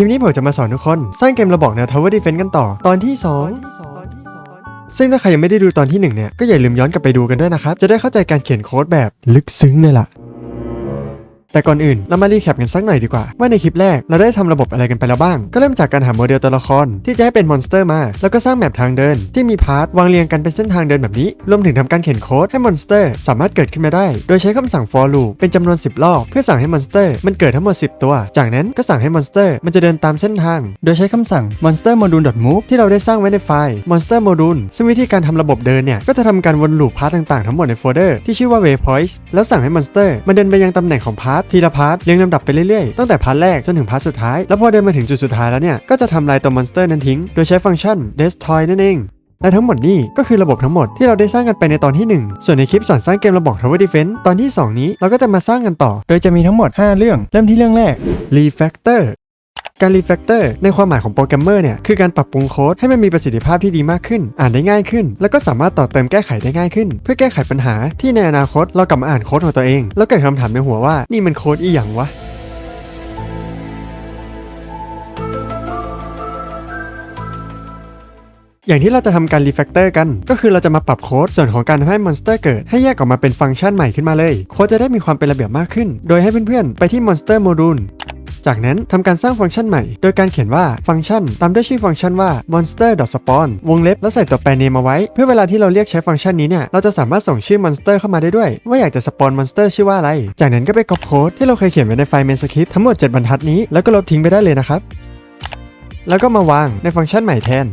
คลิปนี้ผมจะมาสอนทุกคน สร้างเกมระบอกแนว Tower Defense กันต่อ ตอนที่ 2ซึ่งถ้าใครยังไม่ได้ดูตอนที่ 1 เนี่ย ก็อย่าลืมย้อนกลับไปดูกันด้วยนะครับ จะได้เข้าใจการเขียนโค้ดแบบลึกซึ้งเลยล่ะ แต่ก่อนอื่นเรามารีแคปกันสักหน่อยดีกว่า ว่าในคลิปแรกเราได้ทำระบบอะไรกันไปแล้วบ้าง ก็เริ่มจากการหาโมเดลตัวละครที่จะให้เป็นมอนสเตอร์มา แล้วก็สร้างแมปทางเดิน ที่มีพาร์ทวางเรียงกันเป็นเส้นทางเดินแบบนี้ รวมถึงทำการเขียนโค้ดให้มอนสเตอร์สามารถเกิดขึ้นมาได้ โดยใช้คำสั่ง for loop เป็นจำนวน 10 รอบ เพื่อสั่งให้มอนสเตอร์มันเกิดทั้งหมด 10 ตัว จากนั้นก็สั่งให้มอนสเตอร์มันจะเดินตามเส้นทาง โดยใช้คำสั่ง monster module move ที่เราได้สร้างไว้ในไฟล์ monster module ซึ่งวิธีการทำระบบเดินเนี่ยก็จะทำการวนลูปพาร์ทต่างๆทั้งหมดในโฟลเดอร์ที่ชื่อว่า waypoints แล้วสั่งให้มอนสเตอร์มันเดินไปยังตำแหน่งของพาร์ททีละพาร์ทเรียงลำดับไปเรื่อยๆ ตั้งแต่พาร์ทแรกจนถึงพาร์ทสุดท้าย แล้วพอเดินมาถึงจุดสุดท้ายแล้วเนี่ย ก็จะทำลายตัวมอนสเตอร์นั้นทิ้ง โดยใช้ฟังก์ชัน destroy นั่นเองและทั้งหมดนี่ก็คือระบบทั้งหมดที่เราได้สร้างกันไปในตอนที่ 1 ส่วนในคลิปสอนสร้างเกมระบบ Tower Defense ตอนที่ 2 นี้เราก็จะมาสร้างกันต่อ โดยจะมีทั้งหมด 5 เรื่อง เริ่มที่เรื่องแรก refactor การ refactor ในความหมายของโปรแกรมเมอร์เนี่ยคือการปรับปรุงโค้ดให้มันมีประสิทธิภาพที่ดีมากขึ้น อ่านได้ง่ายขึ้น แล้วก็สามารถต่อเติมแก้ไขได้ง่ายขึ้น เพื่อแก้ไขปัญหาที่ในอนาคตเรากลับมาอ่านโค้ดของตัวเอง แล้วเกิดคำถามในหัวว่านี่มันโค้ดอีหยังวะอย่างที่เราจะทำการรีแฟกเตอร์กัน ก็คือเราจะมาปรับโค้ดส่วนของการให้มอนสเตอร์เกิด ให้แยกออกมาเป็นฟังก์ชันใหม่ขึ้นมาเลย โค้ดจะได้มีความเป็นระเบียบมากขึ้น โดยให้เพื่อนๆ ไปที่ Monster Module จากนั้นทำการสร้างฟังก์ชันใหม่ โดยการเขียนว่าฟังก์ชัน ตามด้วยชื่อฟังก์ชันว่า monster spawn วงเล็บแล้วใส่ตัวแปรเนมมาไว้ เพื่อเวลาที่เราเรียกใช้ฟังก์ชันนี้เนี่ยเราจะสามารถส่งชื่อมอนสเตอร์เข้ามาได้ด้วย ว่าอยากจะสปอนมอนสเตอร์ชื่อว่าอะไร จากนั้นก็ไปก๊อปโค้ดที่เราเคยเขียนไว้ในไฟล์เมนสคริปต์ทั้งหมด 7 บรรทัดนี้แล้วก็ลบทิ้งไปได้เลยนะครับแล้วก็มาวางในฟังก์ชันใหม่แทน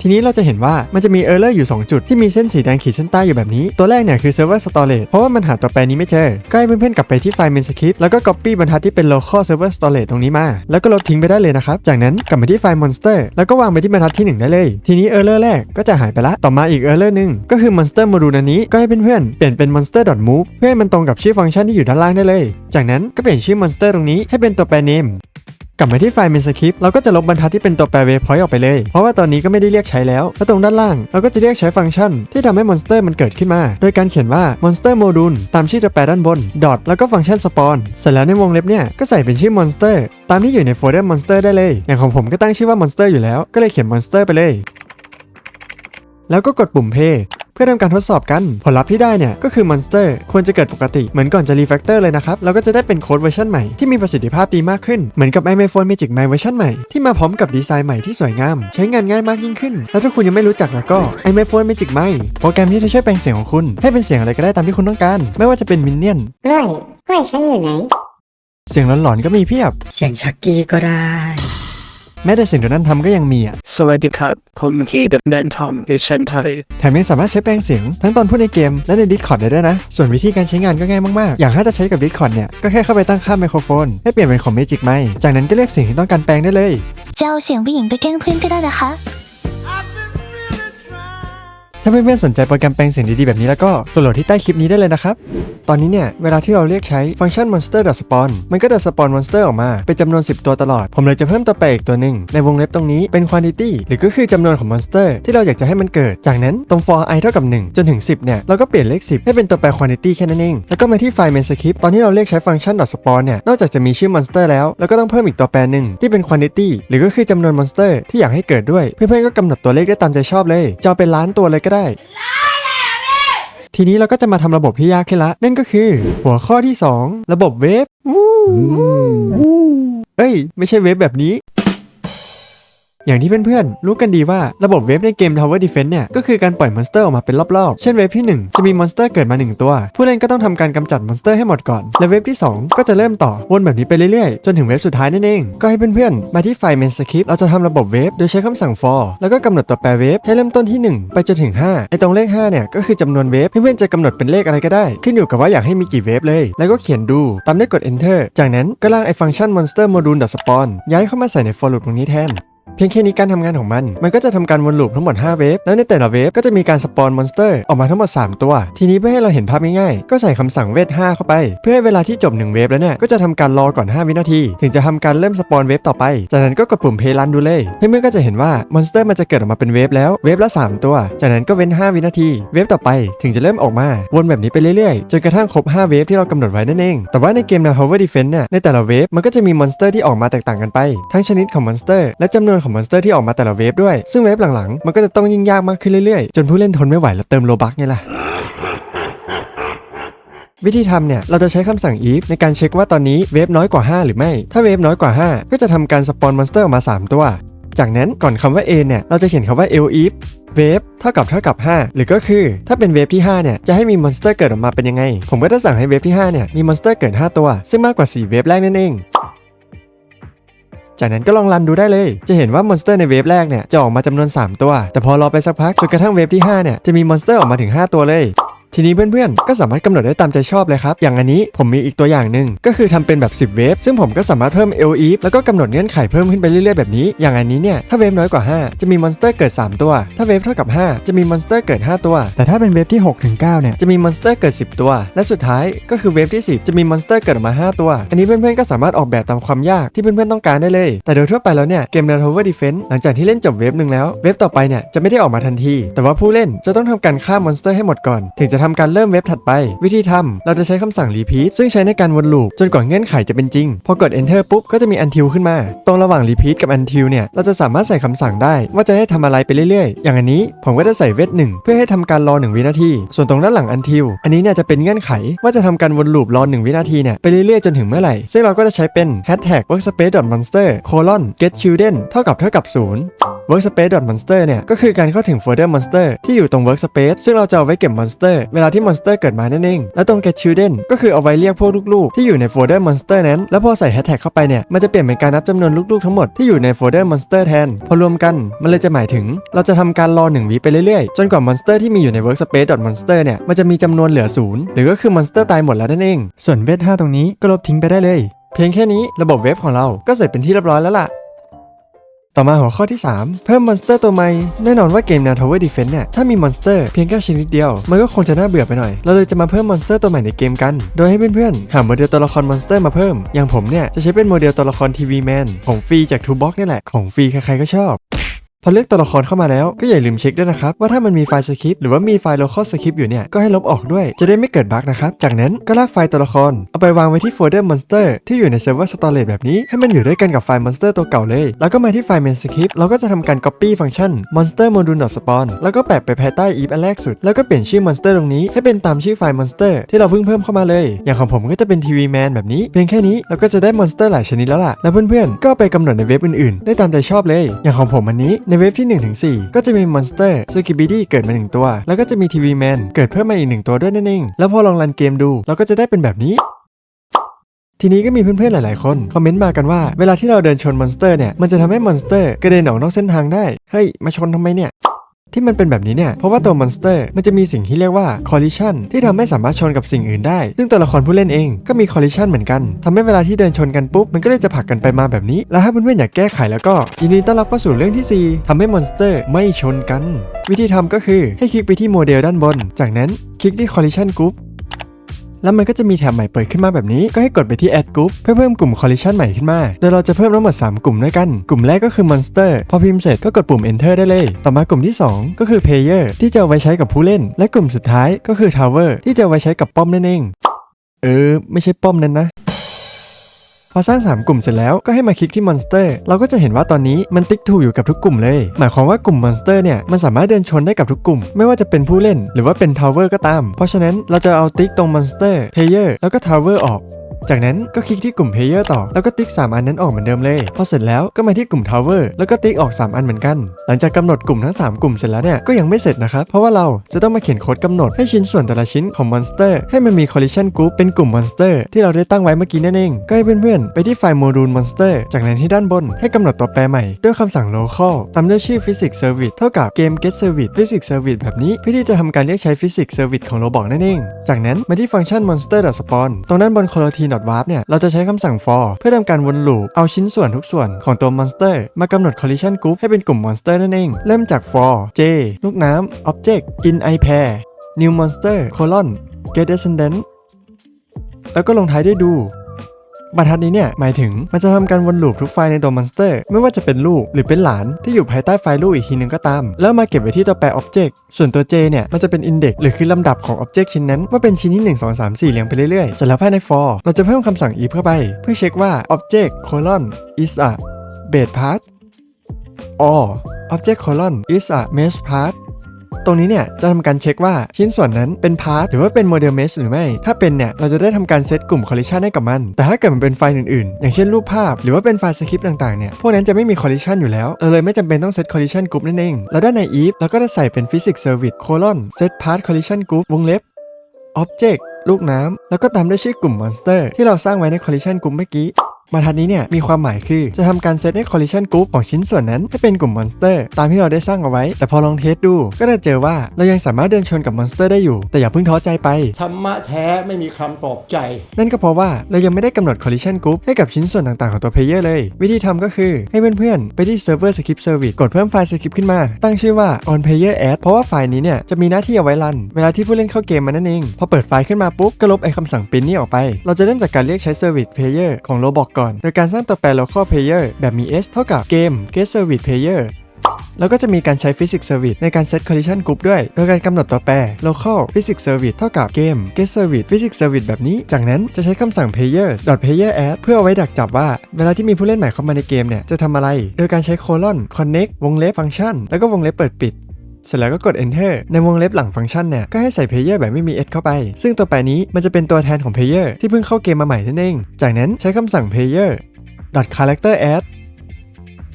ทีนี้เราจะเห็นว่ามันจะมีเออร์เลอร์อยู่ 2 จุดที่มีเส้นสีแดงขีดเส้นใต้อยู่แบบนี้ ตัวแรกเนี่ยคือ Server Storage เพราะว่ามันหาตัวแปรนี้ไม่เจอ ก็ให้เพื่อนๆกลับไปที่ไฟล์ main script แล้วก็ copy บรรทัดที่เป็น local server storage ตรงนี้มา แล้วก็ลบทิ้งไปได้เลยนะครับ จากนั้นกลับมาที่ไฟล์ monster แล้วก็วางไปที่บรรทัดที่ 1 ได้เลย ทีนี้เออร์เลอร์แรกก็จะหายไปละ ต่อมาอีกเออร์เลอร์หนึ่งก็คือ monster module อันนี้ก็ให้เพื่อนๆเปลี่ยนเป็น monster move เพื่อให้มันตรงกับชื่อฟังก์ชันที่อยู่ด้านล่างได้เลย จากนั้นก็เปลี่ยนชื่อ monster ตรงนี้ให้เป็นตัวแปร name กลับมาที่ไฟล์ main script เราก็จะลบบรรทัดที่เป็นตัวแปร waypoint ออกไปเลย เพราะว่าตอนนี้ก็ไม่ได้เรียกใช้แล้ว แล้วตรงด้านล่างเราก็จะเรียกใช้ฟังก์ชัน ที่ทำให้มอนสเตอร์มันเกิดขึ้นมา โดยการเขียนว่า monster module ตามชื่อตัวแปรด้านบน dot แล้วก็ฟังก์ชัน spawn เสร็จแล้วในวงเล็บเนี่ยก็ใส่เป็นชื่อ monster ตามที่อยู่ในโฟลเดอร์ monster ได้เลย อย่างของผมก็ตั้งชื่อว่า monster อยู่แล้ว ก็เลยเขียน monster ไปเลย แล้วก็กดปุ่ม play เพื่อทำการทดสอบกัน ผลลัพธ์ที่ได้เนี่ยก็คือมอนสเตอร์ควรจะเกิดปกติเหมือนก่อนจะรีแฟกเตอร์เลยนะครับเราก็จะได้เป็นโค้ดเวอร์ชันใหม่ที่มีประสิทธิภาพดีมากขึ้นเหมือนกับ iPhone Magic My เวอร์ชันใหม่ที่มาพร้อมกับดีไซน์ใหม่ที่สวยงาม ใช้งานง่ายมากยิ่งขึ้น แล้วถ้าคุณยังไม่รู้จักแล้วก็ iPhone Magic My โปรแกรมที่จะช่วยแปลงเสียงของคุณ ให้เป็นเสียงอะไรก็ได้ตามที่คุณต้องการ ไม่ว่าจะเป็นมินเนี่ยนกล้วยกล้วยฉันอยู่ไหนเสียงหลอนๆก็มีเพียบ เสียงชักกี้ก็ได้ แม้แต่เสียงโดนัลด์ทำก็ยังมีอะ สวัสดีครับ ผมคีดแดนทอมดิฉันไทยแถมยังสามารถใช้แปลงเสียง ทั้งตอนพูดในเกมและใน Discord ได้ด้วยนะ ส่วนวิธีการใช้งานก็ง่ายมาก ๆ อย่างถ้าจะใช้กับ Discord เนี่ย ก็แค่เข้าไปตั้งค่าไมโครโฟน ให้เปลี่ยนเป็นของ Magic m i จากนั้นก็เลือกเสียงที่ต้องการแปลงได้เลย จะเอาเสียงผู้หญิงไปแกล้งเพื่อนก็ได้นะคะ ถ้าเพื่อนๆสนใจโปรแกรมแปลงเสียงดีๆ แบบนี้แล้วก็กดโหลดที่ใต้คลิปนี้ได้เลยนะครับ ตอนนี้เนี่ย เวลาที่เราเรียกใช้ฟังก์ชัน monster spawn มันก็จะ spawn monster ออกมา เป็นจำนวน 10 ตัวตลอด ผมเลยจะเพิ่มตัวแปรอีกตัวหนึ่ง ในวงเล็บตรงนี้เป็น quantity หรือก็คือจำนวนของ monster ที่เราอยากจะให้มันเกิด จากนั้นตรง for i เท่ากับ 1 จนถึง 10 เนี่ย เราก็เปลี่ยนเลข 10 ให้เป็นตัวแปร quantity แค่นั้นเอง แล้วก็มาที่ไฟล์ main script ตอนที่เราเรียกใช้ฟังก์ชัน spawn เนี่ย นอกจากจะมีชื่อ monster แล้วเราก็ต้องเพิ่มอีกตัวแปรหนึ่งที่เป็น quantity หรือก็คือจำนวน monster ที่อยากให้เกิดด้วย เพื่อนๆก็กำหนดตัวเลขได้ตามใจชอบเลยจะเอาเป็นล้านตัวเลยก็ได้ทีนี้เราก็จะมาทำระบบที่ยากขึ้นละ นั่นก็คือ หัวข้อที่ 2 ระบบเวฟวู้วู้เอ้ย ไม่ใช่เวฟแบบนี้ อย่างที่เพื่อนๆ รู้กันดีว่าระบบเวฟในเกม Tower Defense เนี่ย ก็คือการปล่อยมอนสเตอร์ออกมาเป็นรอบๆ เช่นเวฟที่ 1 จะมีมอนสเตอร์เกิดมา 1 ตัว ผู้เล่นก็ต้องทำการกำจัดมอนสเตอร์ให้หมดก่อน และเวฟที่ 2 ก็จะเริ่มต่อวนแบบนี้ไปเรื่อยๆ จนถึงเวฟสุดท้ายนั่นเอง ก็ให้เพื่อนๆ มาที่ไฟล์ main script เราจะทำระบบเวฟโดยใช้คำสั่ง for แล้วก็กำหนดตัวแปรเวฟให้เริ่มต้นที่ 1 ไปจนถึง5ไอตรงเลข5เนี่ยก็คือจำนวนเวฟเพื่อนๆจะกำหนดเป็นเลขอะไรก็ได้ ขึ้นอยู่กับว่าอยากให้มีกี่เวฟเลย แล้วก็เขียนดูตามด้วยกด enter จากนั้นก็ลากไอฟังก์ชัน monster module spawn ย้ายเข้ามาใส่ใน for loop ตรงนี้แทน เพียงแค่นี้การทำงานของมัน มันก็จะทำการวนลูปทั้งหมด 5 เวฟ แล้วในแต่ละเวฟก็จะมีการสปอนมอนสเตอร์ออกมาทั้งหมด 3 ตัว ทีนี้เพื่อให้เราเห็นภาพง่ายๆ ก็ใส่คำสั่งเวท 5 เข้าไป เพื่อให้เวลาที่จบ 1 เวฟแล้วเนี่ย ก็จะทำการรอก่อน 5 วินาที ถึงจะทำการเริ่มสปอนเวฟต่อไป จากนั้นก็กดปุ่มเพลันดูเลย เพื่อนๆก็จะเห็นว่ามอนสเตอร์มันจะเกิดออกมาเป็นเวฟแล้ว เวฟละ 3 ตัว จากนั้นก็เว้น 5 วินาที เวฟต่อไป ถึงจะเริ่มออกมา วนแบบนี้ไปเรื่อยๆ จนกระทั่งครบ 5 เวฟที่เรากำหนดไว้นั่นเอง แต่ว่าในเกมแนว Tower Defense เนี่ย ในแต่ละเวฟมันก็จะมีมอนสเตอร์ที่ออกมาแตกต่างกันไป ทั้งชนิดของมอนสเตอร์และจำนวนของมอนสเตอร์ที่ออกมาแต่ละเวฟด้วย ซึ่งเวฟหลังๆ มันก็จะต้องยิ่งยากมากขึ้นเรื่อยๆ จนผู้เล่นทนไม่ไหวแล้วเติมโลบักไงล่ะวิธีทำเนี่ย เราจะใช้คำสั่ง if ในการเช็คว่าตอนนี้เวฟน้อยกว่า 5 หรือไม่ ถ้าเวฟน้อยกว่า 5 ก็จะทำการสปอนมอนสเตอร์ออกมา 3 ตัว จากนั้นก่อนคำว่า a เนี่ย เราจะเขียนคำว่า l if เวฟเท่ากับเท่ากับ 5 หรือก็คือ ถ้าเป็นเวฟที่ 5 เนี่ย จะให้มีมอนสเตอร์เกิดออกมาเป็นยังไง ผมก็จะสั่งให้เวฟที่ 5 เนี่ย มีมอนสเตอร์เกิด 5 ตัว ซึ่งมากกว่า 4 เวฟแรกนั่นเอง จากนั้นก็ลองรันดูได้เลย จะเห็นว่ามอนสเตอร์ในเวฟแรกเนี่ยจะออกมาจำนวน 3 ตัว แต่พอรอไปสักพักจนกระทั่งเวฟที่5เนี่ยจะมีมอนสเตอร์ออกมาถึง 5 ตัวเลย ทีนี้เพื่อนๆ ก็สามารถกำหนดได้ตามใจชอบเลยครับ อย่างอันนี้ผมมีอีกตัวอย่างหนึ่งก็คือทำเป็นแบบ 10 เวฟ ซึ่งผมก็สามารถเพิ่ม L e แล้วก็กำหนดเงื่อนไขเพิ่มขึ้นไปเรื่อยๆแบบนี้ อย่างอันนี้เนี่ยถ้าเวฟน้อยกว่า 5 จะมีมอนสเตอร์เกิด 3 ตัว ถ้าเวฟเท่ากับ 5 จะมีมอนสเตอร์เกิด 5 ตัว แต่ถ้าเป็นเวฟที่6ถึง9เนี่ยจะมีมอนสเตอร์เกิด 10 ตัว และสุดท้ายก็คือเวฟที่ 10 จะมีมอนสเตอร์เกิดออกมา 5 ตัว อันนี้เพื่อนๆก็สามารถออกแบบตามความยากที่เพื่อนๆต้องการได้เลย แต่โดยทั่วไปแล้วเนี่ยเกมแนว Tower Defense หลังจากที่เล่นจบเวฟหนึ่งแล้วเวฟต่อไปเนี่ยจะไม่ได้ออกมาทันที แต่ว่าผู้เล่นจะต้องทำการฆ่ามอนสเตอร์ให้หมดก่อน ถึงจะททำการเริ่มเวฟถัดไป วิธีทำเราจะใช้คำสั่ง repeat ซึ่งใช้ในการวนลูปจนกว่าเงื่อนไขจะเป็นจริง พอกด enter ปุ๊บก็จะมี until ขึ้นมา ตรงระหว่าง repeat กับ until เนี่ยเราจะสามารถใส่คำสั่งได้ ว่าจะให้ทำอะไรไปเรื่อยๆ อย่างอันนี้ผมก็จะใส่เวทหนึ่งเพื่อให้ทำการรอ 1 วินาที ส่วนตรงด้านหลัง until อันนี้เนี่ยจะเป็นเงื่อนไข ว่าจะทำการวนลูปรอ 1 วินาทีเนี่ยไปเรื่อยๆจนถึงเมื่อไหร่ ซึ่งเราก็จะใช้เป็น hashtag workspace monster colon get children เท่ากับเท่ากับ0 workspace monster เนี่ยก็คือการเข้าถึงโฟลเดอร์ monster ที่อยู่ตรง workspace ซึ่งเราจะเอาไว้เก็บ monster เวลาที่ monster เกิดมานั่นเองและตรง get children ก็คือเอาไว้เรียกพวกลูกๆ ที่อยู่ในโฟลเดอร์ monster นั้น แล้วพอใส่ hashtag เข้าไปเนี่ยมันจะเปลี่ยนเป็นการนับจำนวนลูกๆทั้งหมดที่อยู่ในโฟลเดอร์ monster แทน พอรวมกันมันเลยจะหมายถึง เราจะทำการรอ1วิไปเรื่อยๆ จนกว่า monster ที่มีอยู่ใน workspace monster เนี่ยมันจะมีจำนวนเหลือศูนย์หรือก็คือ monster ตายหมดแล้วนั่นเองส่วนเวท5ตรงนี้ก็ลบทิ้งไปได้เลย เพียงแค่นี้ระบบเว็บของเราก็เสร็จเป็นที่เรียบร้อยแล้วล่ะ ต่อมาหัวข้อที่ 3 เพิ่มมอนสเตอร์ตัวใหม่ แน่นอนว่าเกมแนว Tower Defense เนี่ยถ้ามีมอนสเตอร์เพียงแค่ชนิดเดียว มันก็คงจะน่าเบื่อไปหน่อย เราเลยจะมาเพิ่มมอนสเตอร์ตัวใหม่ในเกมกัน โดยให้เพื่อนๆ หาโมเดลตัวละครมอนสเตอร์มาเพิ่ม อย่างผมเนี่ยจะใช้เป็นโมเดลตัวละครทีวีแมนของฟรีจากทูบ็อกนี่แหละของฟรีใครๆก็ชอบ พอเลือกตัวละครเข้ามาแล้วก็อย่าลืมเช็คด้วยนะครับ ว่าถ้ามันมีไฟล์สคริปต์หรือว่ามีไฟล์ local script อยู่เนี่ย ก็ให้ลบออกด้วยจะได้ไม่เกิดบั๊กนะครับ จากนั้นก็ลากไฟล์ตัวละคร เอาไปวางไว้ที่โฟลเดอร์ monster ที่อยู่ใน server storage แบบนี้ให้มันอยู่ด้วยกันกับไฟล์ monster ตัวเก่าเลย แล้วก็มาที่ไฟล์ main script เราก็จะทำการ copy ฟังก์ชัน monster module spawn แล้วก็แปะไปภายใต้ if อันแรกสุด แล้วก็เปลี่ยนชื่อ monster ตรงนี้ให้เป็นตามชื่อไฟล์ monster ที่เราเพิ่งเพิ่มเข้ามาเลย อย่างของผมก็จะเป็น TV man แบบนี้เพียงแค่นี้เราก็จะได้ monster หลายชนิดแล้วล่ะแล้วเพื่อนๆก็ไปกำหนดในเว็บอื่นๆ ได้ตามใจชอบเลย อย่างของผมอันนี้ในเว็บที่1ถึง4ก็จะมีมอนสเตอร์ซูกิบิดี้เกิดมา 1 ตัว แล้วก็จะมีทีวีแมนเกิดเพิ่มมาอีก 1 ตัวด้วยนั่นเอง แล้วพอลองรันเกมดู เราก็จะได้เป็นแบบนี้ทีนี้ก็มีเพื่อนๆ หลายๆ คน คอมเมนต์มากันว่า เวลาที่เราเดินชนมอนสเตอร์เนี่ย มันจะทำให้มอนสเตอร์กระเด็นออกนอกเส้นทางได้ เฮ้ย มาชนทำไมเนี่ย ที่มันเป็นแบบนี้เนี่ย เพราะว่าตัวมอนสเตอร์มันจะมีสิ่งที่เรียกว่า collision ที่ทำให้สามารถชนกับสิ่งอื่นได้ ซึ่งตัวละครผู้เล่นเองก็มี collision เหมือนกันทำให้เวลาที่เดินชนกันปุ๊บ มันก็เลยจะผลักกันไปมาแบบนี้ แล้วถ้าเพื่อนๆอยากแก้ไขแล้วก็ ยินดีต้อนรับเข้าสู่เรื่องที่ 4ทำให้มอนสเตอร์ไม่ชนกัน วิธีทำก็คือให้คลิกไปที่โมเดลด้านบน จากนั้นคลิกที่ collision group แล้วมันก็จะมีแถบใหม่เปิดขึ้นมาแบบนี้ ก็ให้กดไปที่ add group เพื่อเพิ่มกลุ่ม collision ใหม่ขึ้นมา โดยเราจะเพิ่มทั้งหมด 3 กลุ่มด้วยกัน กลุ่มแรกก็คือ monster พอพิมพ์เสร็จก็กดปุ่ม enter ได้เลย ต่อมากลุ่มที่ 2 ก็คือ player ที่จะไว้ใช้กับผู้เล่น และกลุ่มสุดท้ายก็คือ tower ที่จะไว้ใช้กับป้อมนั่นเอง เออ ไม่ใช่ป้อมนั้นนะ อสร้าง 3 กลุ่มเสร็จแล้วก็ให้มาคลิกที่มอนสเตอร์เราก็จะเห็นว่าตอนนี้มันติ๊กถูอยู่กับทุกกลุ่มเลย หมายความว่ากลุ่มมอนสเตอร์เนี่ยมันสามารถเดินชนได้กับทุกกลุ่ม ไม่ว่าจะเป็นผู้เล่น หรือว่าเป็นทาวเวอร์ก็ตาม เพราะฉะนั้นเราจะเอาติ๊กตรงมอนสเตอร์เพลเยอร์แล้วก็ทาวเวอร์ออก จากนั้นก็คลิกที่กลุ่มเพลเยอร์ต่อ แล้วก็ติ๊ก 3 อันนั้นออกเหมือนเดิมเลย พอเสร็จแล้วก็มาที่กลุ่มทาวเวอร์แล้วก็ติ๊กออก 3 อันเหมือนกัน หลังจากกำหนดกลุ่มทั้ง 3 กลุ่มเสร็จแล้วเนี่ยก็ยังไม่เสร็จนะครับ เพราะว่าเราจะต้องมาเขียนโค้ดกำหนดให้ชิ้นส่วนแต่ละชิ้นของมอนสเตอร์ให้มันมี collision group เป็นกลุ่มมอนสเตอร์ที่เราได้ตั้งไว้เมื่อกี้นั่นเอง ก็ให้เพื่อนๆไปที่ไฟล์โมดูลมอนสเตอร์จากนั้นที่ด้านบนให้กำหนดตัวแปรใหม่ด้วยคำสั่ง local ตามด้วยชื่อ physics service เท่ากับ game get service physics service แบบนี้เพื่อที่จะทำการเรียกใช้ physics service ของ Roblox นั่นเอง จากนั้นมาที่ฟังก์ชัน monster spawn ตรงด้านบน coroutine .warp เนี่ย เราจะใช้คำสั่ง for เพื่อทำการวนลูป เอาชิ้นส่วนทุกส่วนของตัวมอนสเตอร์มากำหนด collision group ให้เป็นกลุ่มมอนสเตอร์นั่นเอง เริ่มจาก for j ลูกน้ำ object in i pair new monster colon get descendant แล้วก็ลงท้ายด้วยดู บรรทัดนี้เนี่ยหมายถึงมันจะทำการวนลูปทุกไฟล์ในตัวมอนสเตอร์ ไม่ว่าจะเป็นลูกหรือเป็นหลานที่อยู่ภายใต้ไฟล์ลูกอีกทีหนึงก็ตาม แล้วมาเก็บไว้ที่ตัวแปร object ส่วนตัว j เนี่ยมันจะเป็น index หรือคือลำดับของ object ชิ้นนั้นว่าเป็นชิ้นที่ 1 2 3 4 เรียงไปเรื่อยๆเสร็จแล้วภายใน for เราจะเพิ่มคำสั่ง if เข้าไป เพื่อเช็คว่า object colon is a base part or object colon is a mesh part ตรงนี้เนี่ยจะทำการเช็คว่าชิ้นส่วนนั้นเป็นพาร์ทหรือว่าเป็นโมเดลเมชหรือไม่ ถ้าเป็นเนี่ยเราจะได้ทำการเซตกลุ่มคอลลิชันให้กับมัน แต่ถ้าเกิดมันเป็นไฟล์อื่นๆ อย่างเช่นรูปภาพ หรือว่าเป็นไฟล์สคริปต์ต่างๆเนี่ยพวกนั้นจะไม่มีคอลลิชันอยู่แล้วเราเลยไม่จำเป็นต้องเซตคอลลิชันกลุ่มนั่นเองแล้วด้านใน if เราก็จะใส่เป็น physics service colon set part collision group วงเล็บ object ลูกน้ำแล้วก็ตามด้วยชื่อกลุ่ม monster ที่เราสร้างไว้ใน collision group เมื่อกี้ บรรทัดนี้เนี่ยมีความหมายคือจะทำการเซตให้ collision group ของชิ้นส่วนนั้นให้เป็นกลุ่ม monster ตามที่เราได้สร้างเอาไว้ แต่พอลองเทสดู ก็จะเจอว่าเรายังสามารถเดินชนกับ monster ได้อยู่ แต่อย่าเพิ่งท้อใจไปธรรมะแท้ไม่มีคำปลอบใจ นั่นก็เพราะว่าเรายังไม่ได้กำหนด collision group ให้กับชิ้นส่วนต่างๆของตัว player เลย วิธีทำก็คือให้เพื่อนๆไปที่ server script service กดเพิ่มไฟล์ script ขึ้นมา ตั้งชื่อว่า on player add เพราะว่าไฟล์นี้เนี่ยจะมีหน้าที่เอาไว้รัน เวลาที่ผู้เล่นเข้าเกมมานั่นเองพอเปิดไฟล์ขึ้นมาปุ๊บก็ลบไอ้คำสั่ง pin นี่ออกไป เราจะเริ่มจากการเรียกใช้ service player ของ Roblox ก่อน โดยการสร้างตัวแปร local player แบบมี s เท่ากับ game get service player แล้วก็จะมีการใช้ physics service ในการ set collision group ด้วย โดยการกำหนดตัวแปร local physics service เท่ากับ game get service physics service แบบนี้ จากนั้นจะใช้คำสั่ง player player add เพื่อเอาไว้ดักจับว่า เวลาที่มีผู้เล่นใหม่เข้ามาในเกมเนี่ย จะทำอะไร โดยการใช้ colon connect วงเล็บ function แล้วก็วงเล็บเปิดปิด เสร็จแล้วก็กด enter ในวงเล็บหลังฟังก์ชันเนี่ยก็ให้ใส่ player แบบไม่มี s เข้าไป ซึ่งตัวแปรนี้มันจะเป็นตัวแทนของ player ที่เพิ่งเข้าเกมมาใหม่นั่นเอง จากนั้นใช้คำสั่ง player character add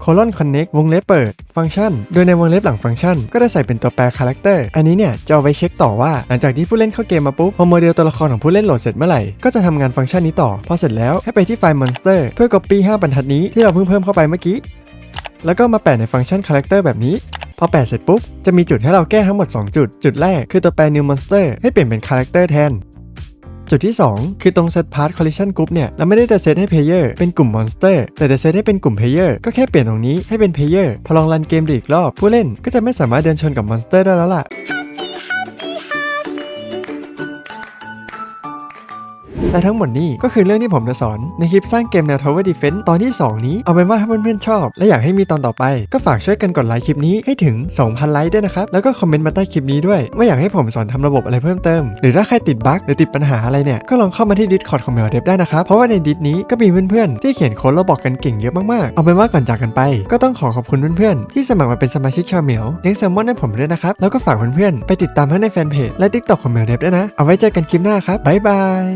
colon connect วงเล็บเปิด ฟังก์ชัน โดยในวงเล็บหลังฟังก์ชัน ก็ได้ใส่เป็นตัวแปร character อันนี้เนี่ยจะเอาไว้เช็คต่อว่า หลังจากที่ผู้เล่นเข้าเกมมาปุ๊บ พอโมเดลตัวละครของผู้เล่นโหลดเสร็จเมื่อไหร่ ก็จะทำงานฟังก์ชันนี้ต่อ พอเสร็จแล้วให้ไปที่ไฟล์ monster เพื่อ copy 5 บรรทัดนี้ที่เราเพิ่งเพิ่มเข้าไปเมื่อกี้ แล้วก็มาแปะในฟังก์ชัน character แบบนี้ พอแปะเสร็จปุ๊บ จะมีจุดให้เราแก้ทั้งหมด 2 จุด จุดแรกคือตัวแปร new monster ให้เปลี่ยนเป็น character แทน จุดที่ 2 คือตรง set part collision group เนี่ย เราไม่ได้จะเซตให้ player เป็นกลุ่ม monster แต่จะเซตให้เป็นกลุ่ม player ก็แค่เปลี่ยนตรงนี้ให้เป็น player พอลองรันเกมดูอีกรอบ ผู้เล่นก็จะไม่สามารถเดินชนกับ monster ได้แล้วล่ะ และทั้งหมดนี้ก็คือเรื่องที่ผมจะสอนในคลิปสร้างเกมแนว Tower Defense ตอนที่ 2 นี้เอาเป็นว่าถ้าเพื่อนๆชอบ และอยากให้มีตอนต่อไป ก็ฝากช่วยกันกดไลค์คลิปนี้ให้ถึง 2,000 ไลค์ด้วยนะครับ แล้วก็คอมเมนต์มาใต้คลิปนี้ด้วยว่าอยากให้ผมสอนทำระบบอะไรเพิ่มเติม หรือถ้าใครติดบั๊กหรือติดปัญหาอะไรเนี่ยก็ลองเข้ามาที่ Discord ของ m e l d e v ได้นะครับเพราะว่าในดิสนี้ก็มีเพื่อนๆที่เขียนโค้ดระบอกกันเก่งเยอะมากๆเอาเป็นว่าก่อนจากกันไปก็ต้องขอขอบคุณเพื่อนๆที่สมัครมาเป็นสมาชิกชาวเหมียวเลี้ยงแซลมอนให้ผมด้วยนะครับแล้วก็ฝากเพื่อนๆไปติดตามทั้งในแฟนเพจและ TikTok ของ m e l d e v ด้วยนะเอาไว้เจอกันคลิปหน้าครับบ๊ายบาย